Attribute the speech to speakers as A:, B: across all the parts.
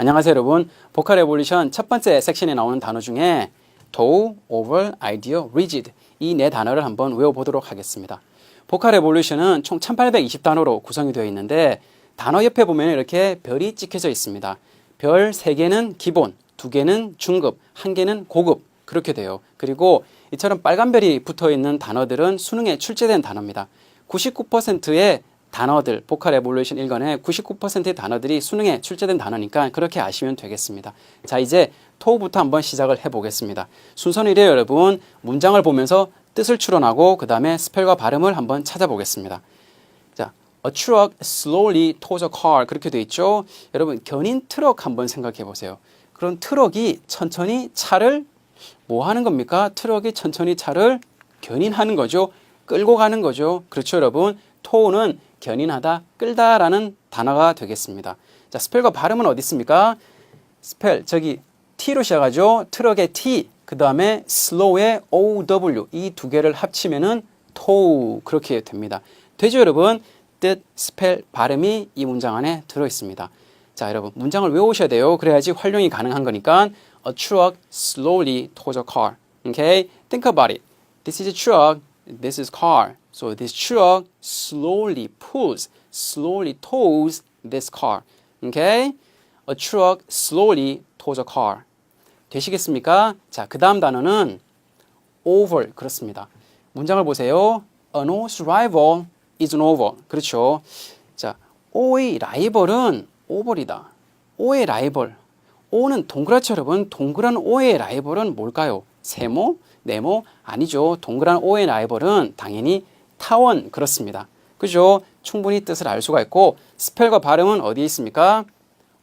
A: 안녕하세요 여러분. 보컬 레볼루션 첫 번째 섹션에 나오는 단어 중에 도우, 오벌, 아이디어, 리지드 이네 단어를 한번 외워보도록 하겠습니다. 보컬 레볼루션은 총 1820단어로 구성이 되어 있는데 단어 옆에 보면 이렇게 별이 찍혀져 있습니다. 별 3개는 기본, 2개는 중급, 1개는 고급 그렇게 돼요. 그리고 이처럼 빨간 별이 붙어 있는 단어들은 수능에 출제된 단어입니다. 99%의 단어들, 보컬 에볼루션 1권의 99%의 단어들이 수능에 출제된 단어니까 그렇게 아시면 되겠습니다. 자, 이제 토부터 한번 시작을 해 보겠습니다. 순서는 이래요, 여러분. 문장을 보면서 뜻을 추론하고 그 다음에 스펠과 발음을 한번 찾아보겠습니다. 자, a truck slowly tows a car 그렇게 돼 있죠. 여러분 견인 트럭 한번 생각해 보세요. 그런 트럭이 천천히 차를 뭐 하는 겁니까? 트럭이 천천히 차를 견인하는 거죠. 끌고 가는 거죠. 그렇죠, 여러분. 토우는 견인하다, 끌다라는 단어가 되겠습니다. 자, 스펠과 발음은 어디 있습니까? 스펠 저기 T로 시작하죠. 트럭의 T, 그 다음에 slow의 OW 이 두 개를 합치면은 tow 그렇게 됩니다. 되죠, 여러분? 뜻, 스펠, 발음이 이 문장 안에 들어 있습니다. 자, 여러분 문장을 외우셔야 돼요. 그래야지 활용이 가능한 거니까 a truck slowly tows a car. Okay? Think about it. This is a truck. This is car. So this truck slowly pulls, slowly tows this car. Okay? A truck slowly tows a car. 되시겠습니까? 자, 그 다음 단어는 over 그렇습니다. 문장을 보세요. An O's rival is an oval. 그렇죠. 자, O의 라이벌은 오벌이다. O의 라이벌. O는 동그랗죠, 여러분. 동그란 O의 라이벌은 뭘까요? 세모? 네모? 아니죠. 동그란 O의 라이벌은 당연히 타원 그렇습니다. 그죠? 충분히 뜻을 알 수가 있고 스펠과 발음은 어디에 있습니까?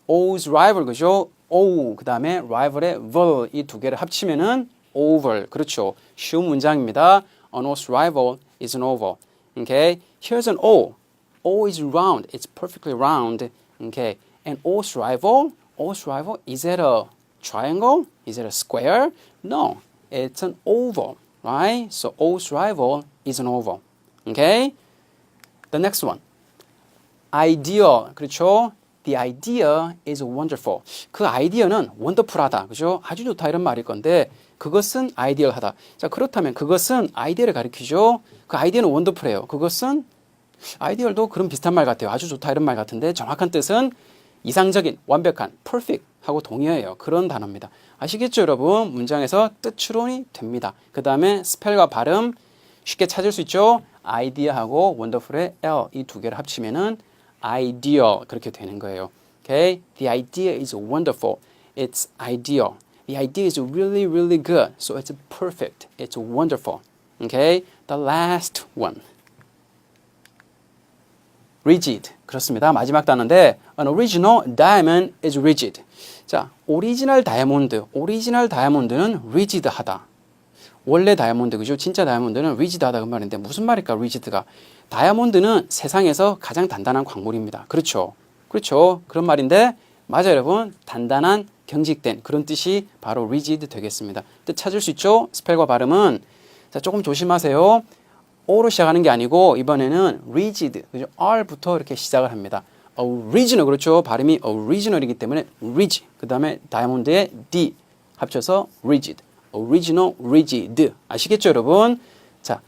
A: O's rival 그죠? O 그 다음에 rival의 val 이 두 개를 합치면은 oval 그렇죠. 쉬운 문장입니다. An O's rival is an oval. Okay, here's an O. O is round. It's perfectly round. Okay, and O's rival, O's rival is it a triangle? Is it a square? No, it's an oval, right? So O's rival is an oval. Okay, the next one. idea 그렇죠? The idea is wonderful. 그 아이디어는 wonderful하다. 그죠? 아주 좋다 이런 말일 건데 그것은 아이디어하다. 자, 그렇다면 그것은 아이디어를 가리키죠. 그 아이디어는 wonderful해요. 그것은 아이디어도 그런 비슷한 말 같아요. 아주 좋다 이런 말 같은데 정확한 뜻은 이상적인, 완벽한, perfect 하고 동의어예요. 그런 단어입니다. 아시겠죠, 여러분? 문장에서 뜻 추론이 됩니다. 그 다음에 스펠과 발음 쉽게 찾을 수 있죠. 아이디어하고 wonderful의 L 이 두 개를 합치면은 ideal 그렇게 되는 거예요. Okay? The idea is wonderful. It's ideal. The idea is really, really good. So it's perfect. It's wonderful. Okay? The last one. rigid. 그렇습니다. 마지막 단어인데 an original diamond is rigid. 자, 오리지널 다이아몬드. 오리지널 다이아몬드는 rigid하다. 원래 다이아몬드 그죠? 진짜 다이아몬드는 rigid하다 그 말인데 무슨 말일까? rigid가 다이아몬드는 세상에서 가장 단단한 광물입니다. 그렇죠? 그렇죠? 그런 말인데 맞아요, 여러분. 단단한 경직된 그런 뜻이 바로 rigid 되겠습니다. 뜻 찾을 수 있죠? 스펠과 발음은 자, 조금 조심하세요. O로 시작하는 게 아니고 이번에는 rigid, 그죠? R부터 이렇게 시작을 합니다. original 그렇죠? 발음이 original이기 때문에 rigid. 그다음에 다이아몬드의 D 합쳐서 rigid. original, rigid. 아시겠죠, 여러분? 자,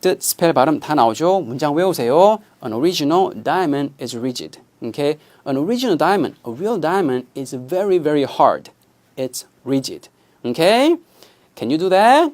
A: 뜻, 스펠, 발음 다 나오죠? 문장 외우세요. An original diamond is rigid. Okay? An original diamond, a real diamond is very, very hard. It's rigid. Okay? Can you do that?